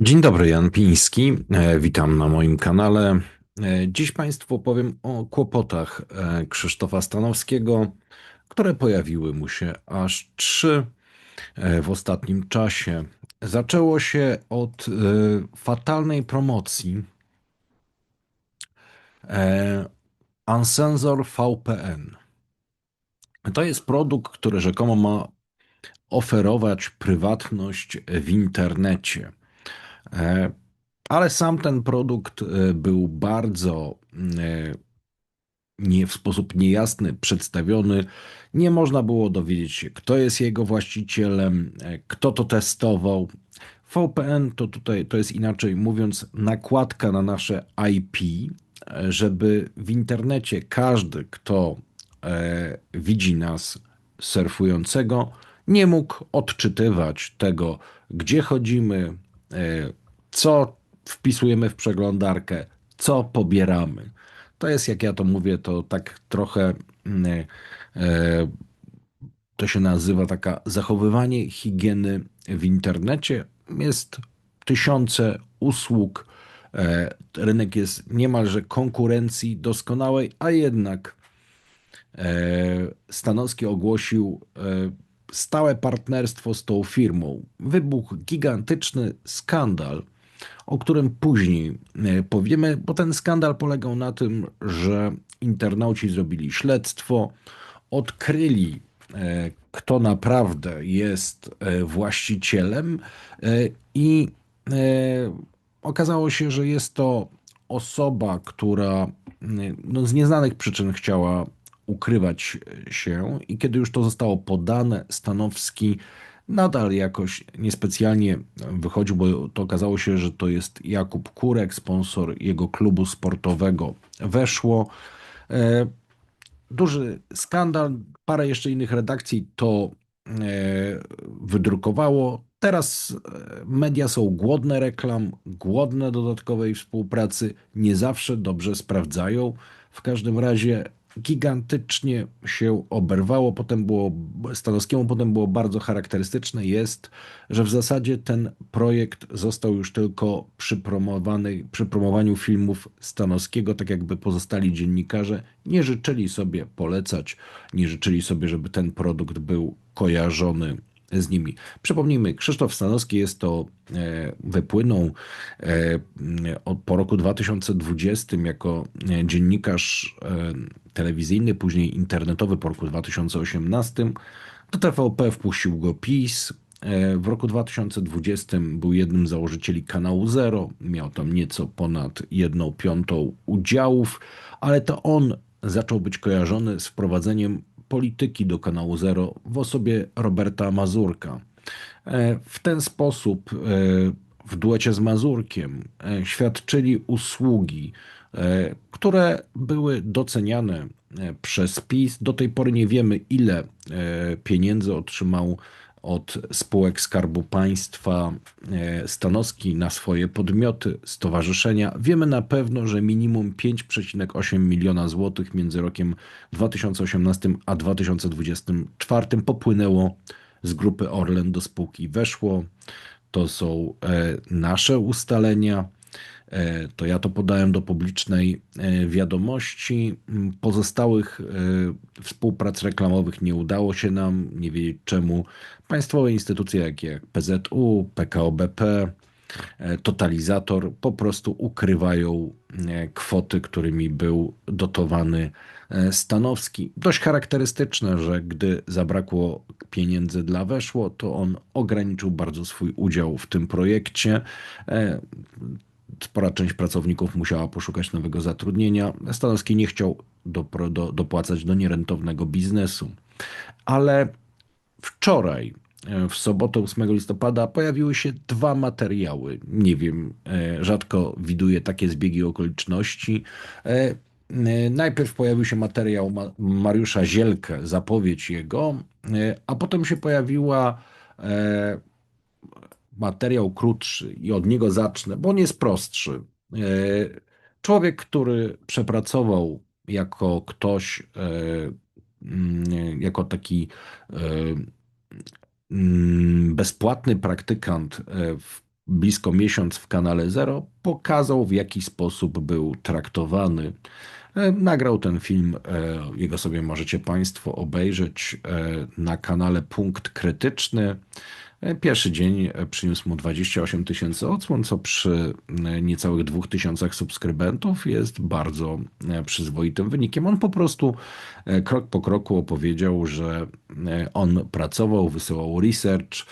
Dzień dobry, Jan Piński. E, Witam na moim kanale. E, Dziś Państwu opowiem o kłopotach e, Krzysztofa Stanowskiego, które pojawiły mu się aż trzy w ostatnim czasie. Zaczęło się od fatalnej promocji Unsensor VPN. To jest produkt, który rzekomo ma oferować prywatność w internecie. E, Ale sam ten produkt e, był bardzo e, nie w sposób niejasny przedstawiony. Nie można było dowiedzieć się, kto jest jego właścicielem, kto to testował. VPN to tutaj to jest inaczej mówiąc nakładka na nasze IP, żeby w internecie każdy, kto e, widzi nas surfującego, nie mógł odczytywać tego, gdzie chodzimy, co wpisujemy w przeglądarkę, co pobieramy. To jest, jak ja to mówię, to tak trochę mm, e, to się nazywa taka zachowywanie higieny w internecie. Jest tysiące usług. e, Rynek jest niemalże konkurencji doskonałej, a jednak e, Stanowski ogłosił e, stałe partnerstwo z tą firmą. Wybuchł gigantyczny skandal, o którym później e, powiemy, bo ten skandal polegał na tym, że internauci zrobili śledztwo, odkryli, e, kto naprawdę jest e, właścicielem i okazało się, że jest to osoba, która no, z nieznanych przyczyn chciała ukrywać się i kiedy już to zostało podane, Stanowski nadal jakoś niespecjalnie wychodził, bo to okazało się, że to jest Jakub Kurek, sponsor jego klubu sportowego. Weszło. E, duży skandal. Parę jeszcze innych redakcji to e, wydrukowało. Teraz e, media są głodne reklam, głodne dodatkowej współpracy, nie zawsze dobrze sprawdzają. W każdym razie gigantycznie się oberwało. Potem było Stanowskiemu, potem było bardzo charakterystyczne jest, że w zasadzie ten projekt został już tylko przy, promowany, przy promowaniu filmów Stanowskiego, tak jakby pozostali dziennikarze nie życzyli sobie polecać, nie życzyli sobie, żeby ten produkt był kojarzony z nimi. Przypomnijmy, Krzysztof Stanowski jest to, e, wypłynął e, po roku 2020 jako e, dziennikarz telewizyjny, później internetowy po roku 2018. Do TVP wpuścił go PiS. W roku 2020 był jednym z założycieli kanału Zero. Miał tam nieco ponad jedną piątą udziałów, ale to on zaczął być kojarzony z wprowadzeniem polityki do kanału Zero w osobie Roberta Mazurka. E, W ten sposób e, w duecie z Mazurkiem e, świadczyli usługi, które były doceniane przez PiS. Do tej pory nie wiemy, ile pieniędzy otrzymał od spółek Skarbu Państwa e, Stanowski na swoje podmioty, stowarzyszenia. Wiemy na pewno, że minimum 5,8 miliona złotych między rokiem 2018 a 2024 popłynęło z grupy Orlen do spółki Weszło. To są e, nasze ustalenia. E, To ja to podałem do publicznej e, wiadomości. M, Pozostałych e, współprac reklamowych nie udało się nam, nie wiedzieć czemu. Państwowe instytucje jak jak PZU, PKO BP, e, Totalizator po prostu ukrywają kwoty, którymi był dotowany Stanowski. Dość charakterystyczne, że gdy zabrakło pieniędzy dla Weszło, to on ograniczył bardzo swój udział w tym projekcie. Spora część pracowników musiała poszukać nowego zatrudnienia. Stanowski nie chciał do, dopłacać do nierentownego biznesu. Ale wczoraj, e, w sobotę 8 listopada, pojawiły się dwa materiały. Nie wiem, e, rzadko widuję takie zbiegi okoliczności. E, Najpierw pojawił się materiał Ma- Mariusza Zielkę, zapowiedź jego, a potem się pojawiła materiał krótszy i od niego zacznę, bo on jest prostszy. E, Człowiek, który przepracował jako ktoś, e, mm, jako taki e, mm, bezpłatny praktykant blisko miesiąc w kanale Zero, pokazał w jaki sposób był traktowany. Nagrał ten film, jego sobie możecie Państwo obejrzeć na kanale Punkt Krytyczny. Pierwszy dzień przyniósł mu 28 tysięcy odsłon, co przy niecałych 2000 subskrybentów jest bardzo przyzwoitym wynikiem. On po prostu krok po kroku opowiedział, że on pracował, wysyłał research,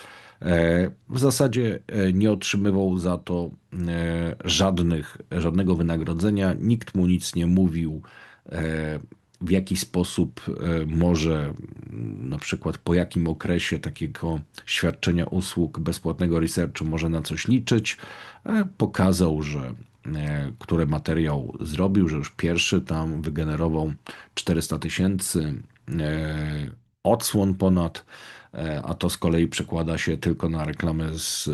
w zasadzie nie otrzymywał za to żadnych, żadnego wynagrodzenia, nikt mu nic nie mówił w jaki sposób e, może, na przykład po jakim okresie takiego świadczenia usług bezpłatnego researchu może na coś liczyć. E, pokazał, że e, który materiał zrobił, że już pierwszy tam wygenerował 400 tysięcy odsłon ponad, a to z kolei przekłada się tylko na reklamę z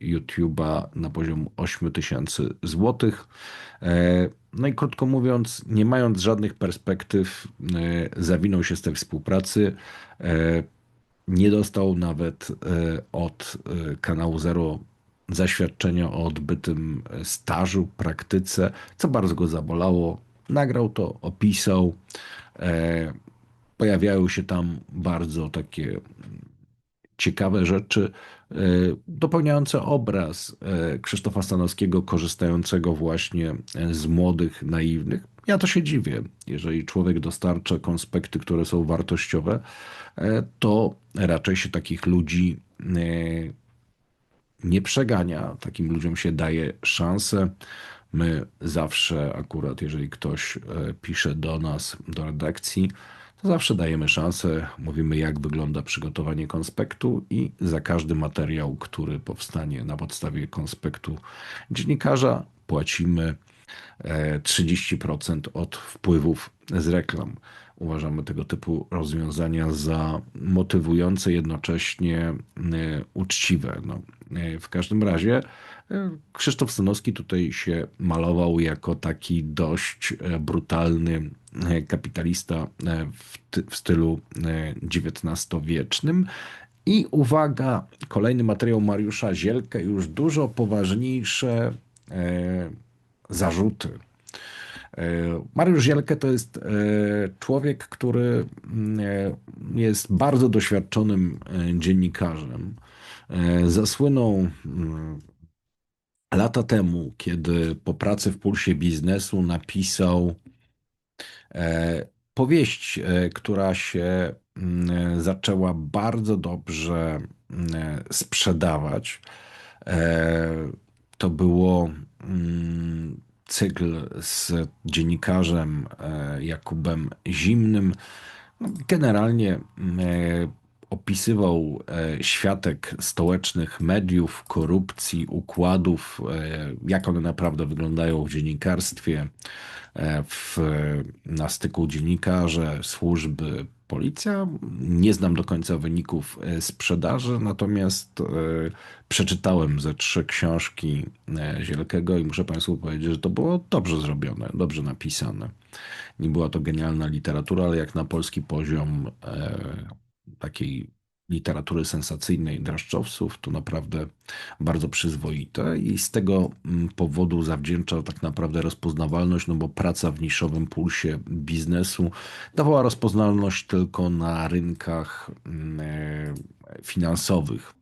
YouTube'a na poziom 8 tysięcy złotych. No i krótko mówiąc, nie mając żadnych perspektyw, e, zawinął się z tej współpracy. E, nie dostał nawet e, od kanału Zero zaświadczenia o odbytym stażu, praktyce, co bardzo go zabolało. Nagrał to, opisał. Pojawiają się tam bardzo takie ciekawe rzeczy, e, dopełniające obraz e, Krzysztofa Stanowskiego, korzystającego właśnie e, z młodych, naiwnych. Ja to się dziwię. Jeżeli człowiek dostarcza konspekty, które są wartościowe, to raczej się takich ludzi nie przegania. Takim ludziom się daje szansę. My zawsze, akurat jeżeli ktoś pisze do nas, do redakcji, to zawsze dajemy szansę, mówimy jak wygląda przygotowanie konspektu i za każdy materiał, który powstanie na podstawie konspektu dziennikarza płacimy 30% e, od wpływów z reklam. Uważamy tego typu rozwiązania za motywujące, jednocześnie e, uczciwe. No, e, w każdym razie Krzysztof Stanowski tutaj się malował jako taki dość brutalny kapitalista w, w stylu XIX-wiecznym. I uwaga, kolejny materiał Mariusza Zielkę, już dużo poważniejsze zarzuty E, Mariusz Zielkę to jest e, człowiek, który mm, e, jest bardzo doświadczonym dziennikarzem. Zasłynął mm, lata temu, kiedy po pracy w Pulsie Biznesu napisał powieść, która się mm, zaczęła bardzo dobrze sprzedawać. To było cykl z dziennikarzem e, Jakubem Zimnym. Generalnie e, opisywał e, światek stołecznych mediów, korupcji, układów, jak one naprawdę wyglądają w dziennikarstwie, w, na styku dziennikarze, służby, policja. Nie znam do końca wyników e, sprzedaży, natomiast e, przeczytałem ze trzy książki e, Zielkego i muszę Państwu powiedzieć, że to było dobrze zrobione, dobrze napisane. Nie była to genialna literatura, ale jak na polski poziom takiej literatury sensacyjnej dreszczowców, to naprawdę bardzo przyzwoite i z tego mm, powodu zawdzięcza tak naprawdę rozpoznawalność, no bo praca w niszowym pulsie biznesu dawała rozpoznawalność tylko na rynkach mm, e, finansowych.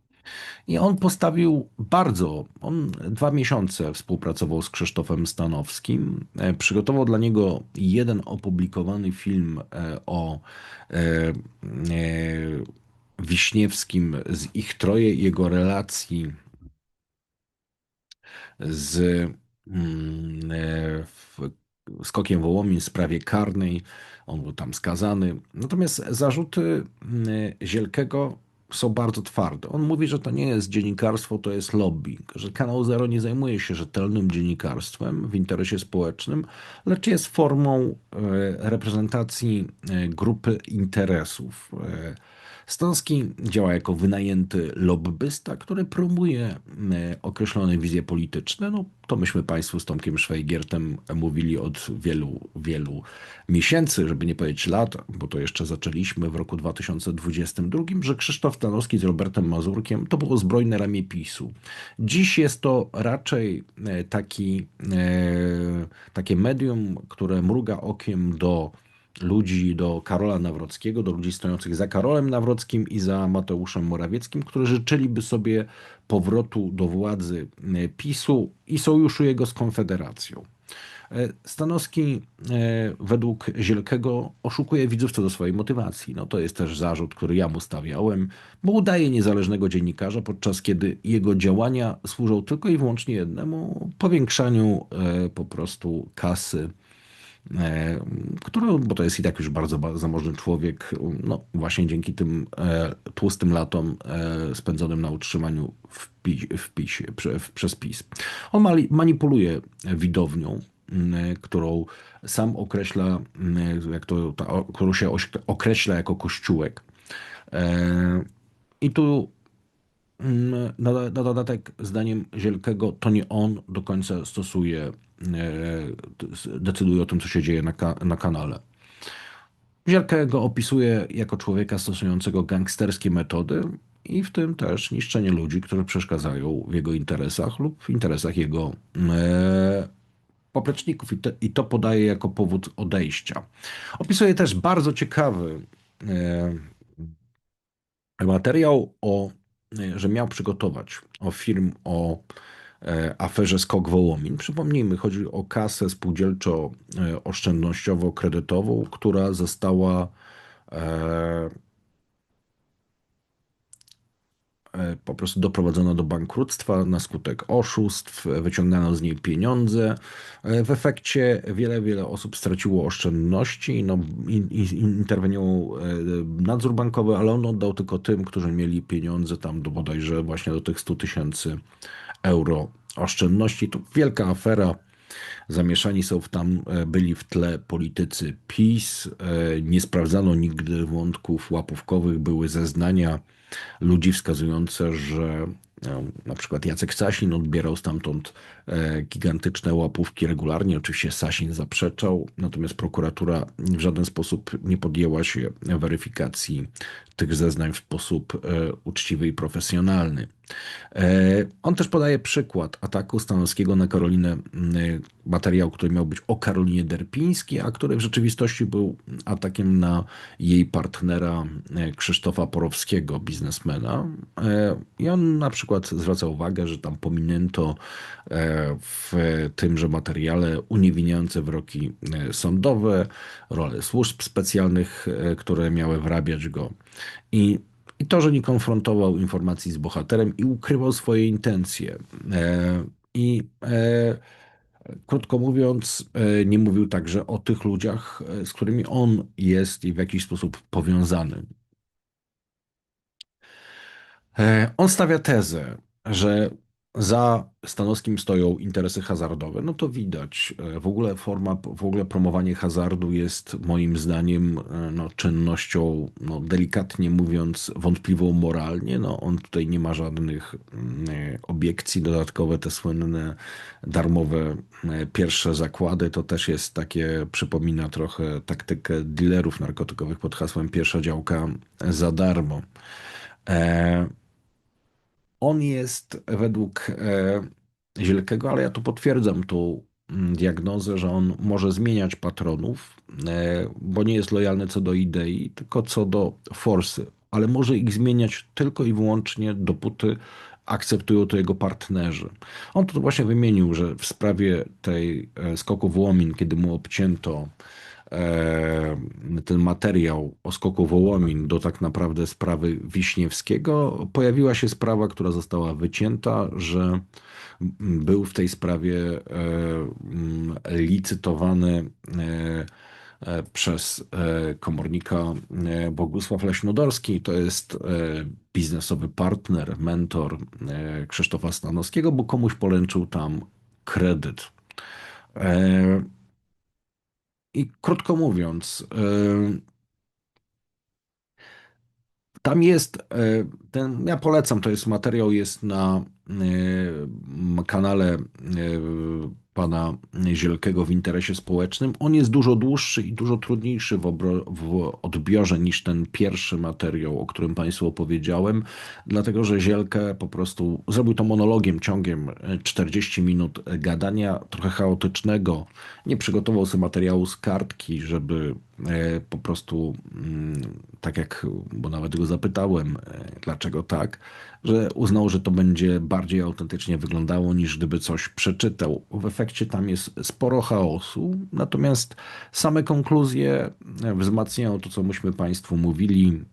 I on postawił bardzo, on dwa miesiące współpracował z Krzysztofem Stanowskim. E, przygotował dla niego jeden opublikowany film e, o Wiśniewskim z ich troje jego relacji z mm, e, Skokiem Wołomin w sprawie karnej. On był tam skazany. Natomiast zarzuty mm, Zielkego są bardzo twarde. On mówi, że to nie jest dziennikarstwo, to jest lobbying, że Kanał Zero nie zajmuje się rzetelnym dziennikarstwem w interesie społecznym, lecz jest formą e, reprezentacji e, grupy interesów Stanowski działa jako wynajęty lobbysta, który promuje określone wizje polityczne. No, to myśmy Państwu z Tomkiem Szwajgiertem mówili od wielu, wielu miesięcy, żeby nie powiedzieć lat, bo to jeszcze zaczęliśmy w roku 2022, że Krzysztof Stanowski z Robertem Mazurkiem to było zbrojne ramię PiSu. Dziś jest to raczej e, taki, e, takie medium, które mruga okiem do ludzi do Karola Nawrockiego, do ludzi stojących za Karolem Nawrockim i za Mateuszem Morawieckim, którzy życzyliby sobie powrotu do władzy e, PiSu i sojuszu jego z Konfederacją. E, Stanowski e, według Zielkego oszukuje widzów co do swojej motywacji. No to jest też zarzut, który ja mu stawiałem, bo udaje niezależnego dziennikarza, podczas kiedy jego działania służą tylko i wyłącznie jednemu powiększaniu po prostu kasy który, bo to jest i tak już bardzo zamożny człowiek, no właśnie dzięki tym e, tłustym latom e, spędzonym na utrzymaniu w, PiS, w przez PiS. On manipuluje widownią, którą sam określa, jak to, którą się określa jako kościółek. I tu na, dodatek, zdaniem Zielkego, to nie on do końca stosuje E, decyduje o tym, co się dzieje na, na kanale. Zielkę go opisuje jako człowieka stosującego gangsterskie metody i w tym też niszczenie ludzi, którzy przeszkadzają w jego interesach lub w interesach jego e, popleczników i, te, i, to podaje jako powód odejścia. Opisuje też bardzo ciekawy e, materiał o, e, że miał przygotować o film o E, aferze Skok Wołomin. Przypomnijmy, chodzi o kasę spółdzielczo-oszczędnościowo-kredytową, która została e, e, po prostu doprowadzona do bankructwa na skutek oszustw, wyciągano z niej pieniądze. W efekcie wiele, wiele osób straciło oszczędności, no, interweniował nadzór bankowy, ale on oddał tylko tym, którzy mieli pieniądze tam do bodajże właśnie do tych 100 tysięcy euro oszczędności. To wielka afera. Zamieszani są w tam, e, byli w tle politycy PiS. E, nie sprawdzano nigdy wątków łapówkowych, były zeznania ludzi wskazujące, że no, na przykład Jacek Sasin odbierał stamtąd gigantyczne łapówki regularnie. Oczywiście Sasin zaprzeczał, natomiast prokuratura w żaden sposób nie podjęła się weryfikacji tych zeznań w sposób uczciwy i profesjonalny. E, on też podaje przykład ataku Stanowskiego na Karolinę, materiał, który miał być o Karolinie Derpińskiej, a który w rzeczywistości był atakiem na jej partnera e, Krzysztofa Porowskiego, biznesmena. E, I on na przykład zwraca uwagę, że tam pominięto w tymże materiale uniewinniające wyroki sądowe, role służb specjalnych, które miały wrabiać go. I i to, że nie konfrontował informacji z bohaterem i ukrywał swoje intencje. E, I e, krótko mówiąc, e, nie mówił także o tych ludziach, z którymi on jest i w jakiś sposób powiązany. On stawia tezę, że za Stanowskim stoją interesy hazardowe, no to widać. E, w ogóle forma, w ogóle promowanie hazardu jest moim zdaniem e, no, czynnością, no, delikatnie mówiąc, wątpliwą moralnie. No, on tutaj nie ma żadnych mm, e, obiekcji dodatkowe, te słynne darmowe pierwsze zakłady, to też jest takie, przypomina trochę taktykę dealerów narkotykowych pod hasłem pierwsza działka za darmo. On jest według e, Zielkego, ale ja tu potwierdzam tą mm, diagnozę, że on może zmieniać patronów, e, bo nie jest lojalny co do idei, tylko co do forsy, ale może ich zmieniać tylko i wyłącznie dopóty akceptują to jego partnerzy. On tu właśnie wymienił, że w sprawie tej e, skoku Wołomin, kiedy mu obcięto ten materiał o skoku Wołomin do tak naprawdę sprawy Wiśniewskiego, pojawiła się sprawa, która została wycięta, że był w tej sprawie e, licytowany e, przez komornika Bogusław Leśnodorski. To jest biznesowy partner, mentor Krzysztofa Stanowskiego, bo komuś polęczył tam kredyt. I krótko mówiąc, Tam jest, e, ten, ja polecam, to jest materiał, jest na e, kanale pana Zielkiego w interesie społecznym. On jest dużo dłuższy i dużo trudniejszy w, w odbiorze niż ten pierwszy materiał, o którym Państwu opowiedziałem, dlatego że Zielkę po prostu zrobił to monologiem, ciągiem 40 minut gadania, trochę chaotycznego. Nie przygotował sobie materiału z kartki, żeby e, po prostu, mm, tak jak, bo nawet go zapytałem, e, dlaczego tak, że uznał, że to będzie bardziej autentycznie wyglądało niż gdyby coś przeczytał. W efekcie tam jest sporo chaosu, natomiast same konkluzje wzmacniają to, co myśmy Państwu mówili,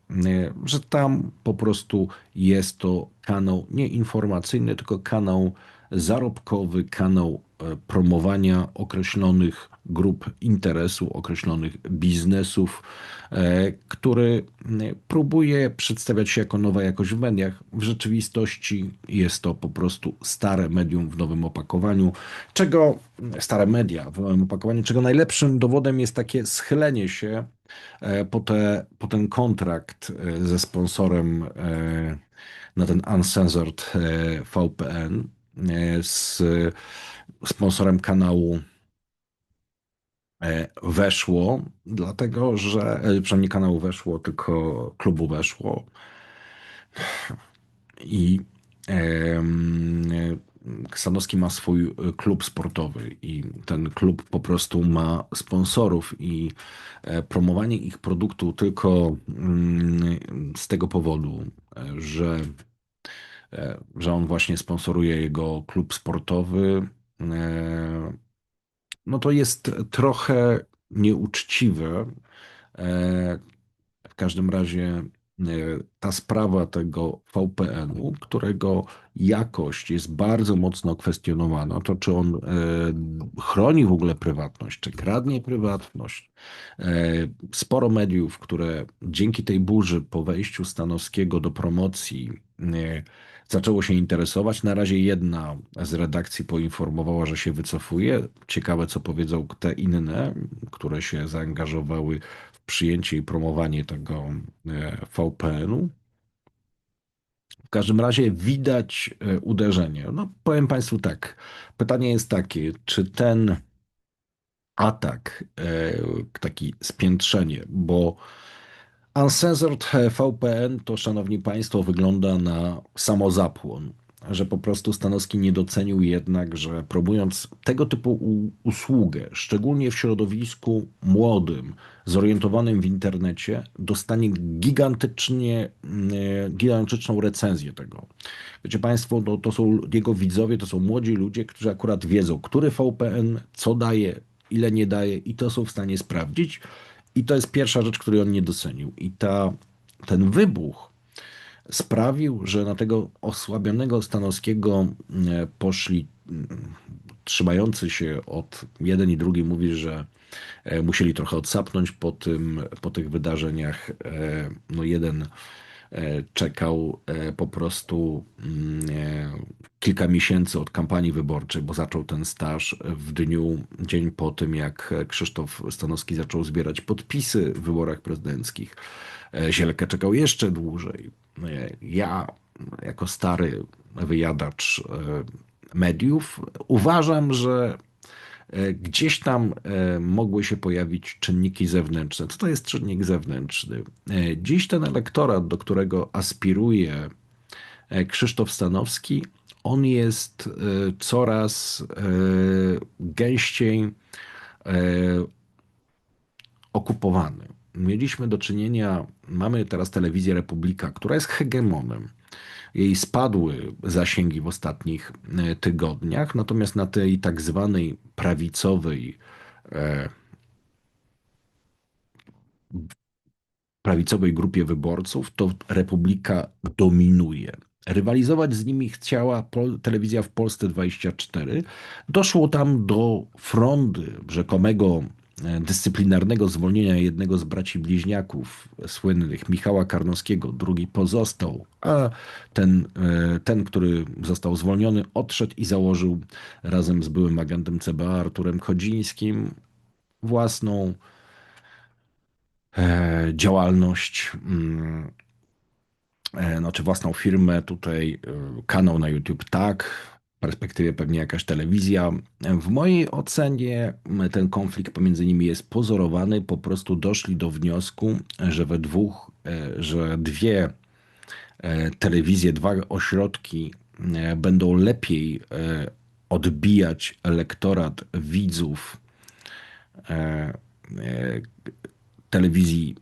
że tam po prostu jest to kanał nie informacyjny, tylko kanał zarobkowy, kanał e, promowania określonych grup interesu, określonych biznesów, e, który próbuje przedstawiać się jako nowa jakość w mediach. W rzeczywistości jest to po prostu stare medium w nowym opakowaniu, czego stare media w nowym opakowaniu, czego najlepszym dowodem jest takie schylenie się e, po, te, po ten kontrakt ze sponsorem na ten Uncensored VPN z sponsorem kanału E, weszło, dlatego że, e, przynajmniej kanału weszło, tylko klubu weszło. I Ksanowski ma swój klub sportowy i ten klub po prostu ma sponsorów i e, promowanie ich produktu tylko mm, z tego powodu, że, że on właśnie sponsoruje jego klub sportowy, no to jest trochę nieuczciwe. E, w każdym razie e, ta sprawa tego VPN-u, którego jakość jest bardzo mocno kwestionowana, to czy on e, chroni w ogóle prywatność, czy kradnie prywatność. Sporo mediów, które dzięki tej burzy po wejściu Stanowskiego do promocji zaczęło się interesować. Na razie jedna z redakcji poinformowała, że się wycofuje. Ciekawe, co powiedzą te inne, które się zaangażowały w przyjęcie i promowanie tego e, VPN-u. W każdym razie widać e, uderzenie. No, powiem Państwu tak. Pytanie jest takie, czy ten atak, e, taki spiętrzenie, bo Uncensored VPN to, szanowni państwo, wygląda na samozapłon, że po prostu Stanowski nie docenił jednak, że próbując tego typu usługę, szczególnie w środowisku młodym, zorientowanym w internecie, dostanie gigantycznie, e, gigantyczną recenzję tego. Wiecie Państwo, no, to są jego widzowie, to są młodzi ludzie, którzy akurat wiedzą, który VPN, co daje, ile nie daje i to są w stanie sprawdzić. I to jest pierwsza rzecz, której on nie docenił. I ta, ten wybuch sprawił, że na tego osłabionego Stanowskiego e, poszli mm, trzymający się od jeden i drugi mówi, że e, musieli trochę odsapnąć po, tym, po tych wydarzeniach. E, no jeden czekał po prostu mm, kilka miesięcy od kampanii wyborczej, bo zaczął ten staż w dniu, dzień po tym, jak Krzysztof Stanowski zaczął zbierać podpisy w wyborach prezydenckich. E, Zielkę czekał jeszcze dłużej. E, ja, jako stary wyjadacz e, mediów, uważam, że gdzieś tam mogły się pojawić czynniki zewnętrzne. Co to jest czynnik zewnętrzny? Dziś ten elektorat, do którego aspiruje Krzysztof Stanowski, on jest e, coraz e, gęściej e, okupowany. Mieliśmy do czynienia, mamy teraz telewizję Republika, która jest hegemonem. Jej spadły zasięgi w ostatnich tygodniach, natomiast na tej tak zwanej prawicowej prawicowej grupie wyborców, to Republika dominuje. Rywalizować z nimi chciała telewizja w Polsce 24. Doszło tam do frondy rzekomego e, dyscyplinarnego zwolnienia jednego z braci bliźniaków słynnych, Michała Karnowskiego. Drugi pozostał, a ten, e, ten, który został zwolniony, odszedł i założył razem z byłym agentem CBA Arturem Chodzińskim własną e, działalność. Mm, e, znaczy własną firmę, tutaj e, kanał na YouTube, tak, perspektywie pewnie jakaś telewizja. W mojej ocenie ten konflikt pomiędzy nimi jest pozorowany, po prostu doszli do wniosku, że we dwóch, e, że dwie telewizje, dwa ośrodki będą lepiej odbijać elektorat widzów telewizji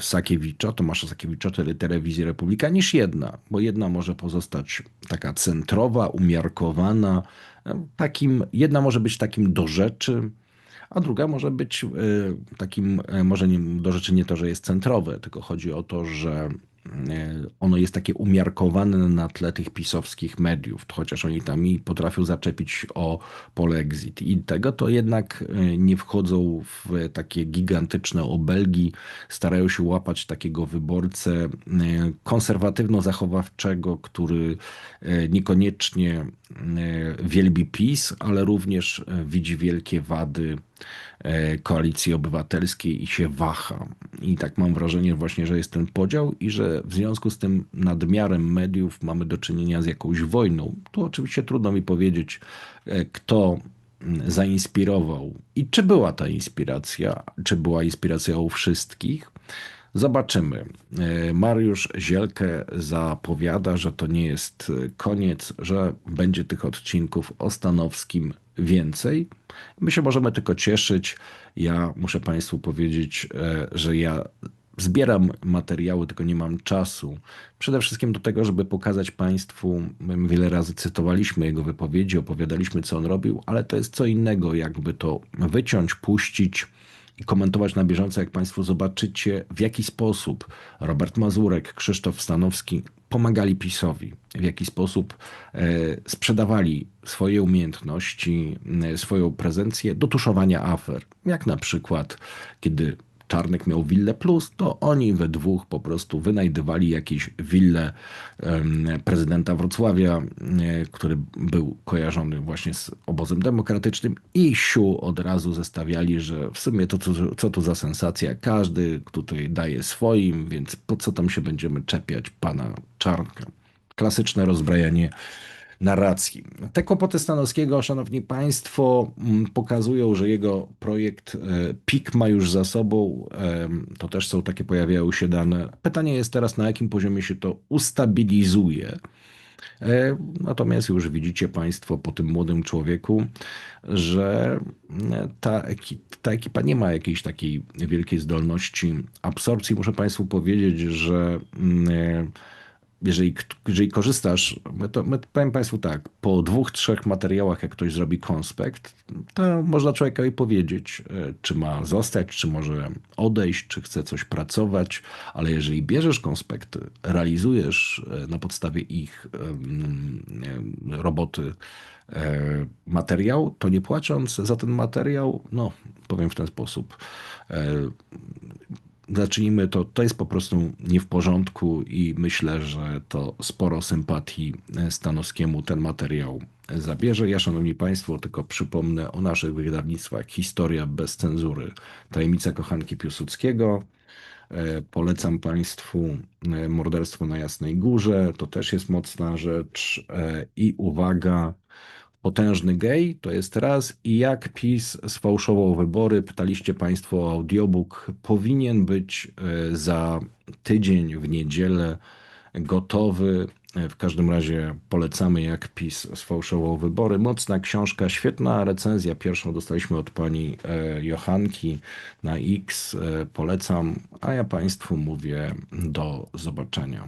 Sakiewicza, Tomasza Sakiewicza, telewizji Republika, niż jedna, bo jedna może pozostać taka centrowa, umiarkowana, takim, jedna może być takim do rzeczy, a druga może być e, takim, e, może nie, do rzeczy nie to, że jest centrowe, tylko chodzi o to, że E, ono jest takie umiarkowane na tle tych pisowskich mediów, chociaż oni tam i potrafią zaczepić o polexit i tego, to jednak e, nie wchodzą w takie gigantyczne obelgi, starają się łapać takiego wyborcę e, konserwatywno-zachowawczego, który niekoniecznie wielbi PiS, ale również widzi wielkie wady E, koalicji obywatelskiej i się waha. I tak mam wrażenie właśnie, że jest ten podział i że w związku z tym nadmiarem mediów mamy do czynienia z jakąś wojną. Tu oczywiście trudno mi powiedzieć, e, kto zainspirował i czy była ta inspiracja, czy była inspiracja u wszystkich. Zobaczymy. E, Mariusz Zielkę zapowiada, że to nie jest koniec, że będzie tych odcinków o Stanowskim więcej. My się możemy tylko cieszyć. Ja muszę Państwu powiedzieć, e, że ja zbieram materiały, tylko nie mam czasu. Przede wszystkim do tego, żeby pokazać Państwu, my wiele razy cytowaliśmy jego wypowiedzi, opowiadaliśmy, co on robił, ale to jest co innego, jakby to wyciąć, puścić i komentować na bieżąco, jak Państwo zobaczycie, w jaki sposób Robert Mazurek, Krzysztof Stanowski pomagali PiSowi, w jaki sposób e, sprzedawali swoje umiejętności, e, swoją prezencję do tuszowania afer. Jak na przykład, kiedy Czarnek miał willę plus, to oni we dwóch po prostu wynajdywali jakieś willę prezydenta Wrocławia, e, który był kojarzony właśnie z obozem demokratycznym i siu od razu zestawiali, że w sumie to co, co to za sensacja, każdy tutaj daje swoim, więc po co tam się będziemy czepiać pana Czarnka. Klasyczne rozbrajanie narracji. Te kłopoty Stanowskiego, szanowni państwo, mm, pokazują, że jego projekt e, PIK ma już za sobą. To też są takie, pojawiają się dane. Pytanie jest teraz, na jakim poziomie się to ustabilizuje. E, natomiast już widzicie Państwo po tym młodym człowieku, że mm, ta, ta ekipa nie ma jakiejś takiej wielkiej zdolności absorpcji. Muszę Państwu powiedzieć, że mm, jeżeli, jeżeli korzystasz, to powiem Państwu tak, po dwóch, trzech materiałach, jak ktoś zrobi konspekt, to można człowiekowi powiedzieć, e, czy ma zostać, czy może odejść, czy chce coś pracować, ale jeżeli bierzesz konspekty, realizujesz e, na podstawie ich roboty e, materiał, to nie płacząc za ten materiał, no powiem w ten sposób, zacznijmy to, to jest po prostu nie w porządku i myślę, że to sporo sympatii Stanowskiemu ten materiał zabierze. Ja, szanowni państwo, tylko przypomnę o naszych wydawnictwach Historia bez cenzury, Tajemnica kochanki Piłsudskiego. E, polecam Państwu e, Morderstwo na Jasnej Górze, to też jest mocna rzecz. E, I uwaga, potężny gej, to jest raz. I jak PiS sfałszował wybory? Pytaliście Państwo o audiobook. Powinien być e, za tydzień w niedzielę gotowy. E, w każdym razie polecamy, jak PiS sfałszował wybory. Mocna książka, świetna recenzja. Pierwszą dostaliśmy od pani e, Johanki na X. Polecam, a ja Państwu mówię do zobaczenia.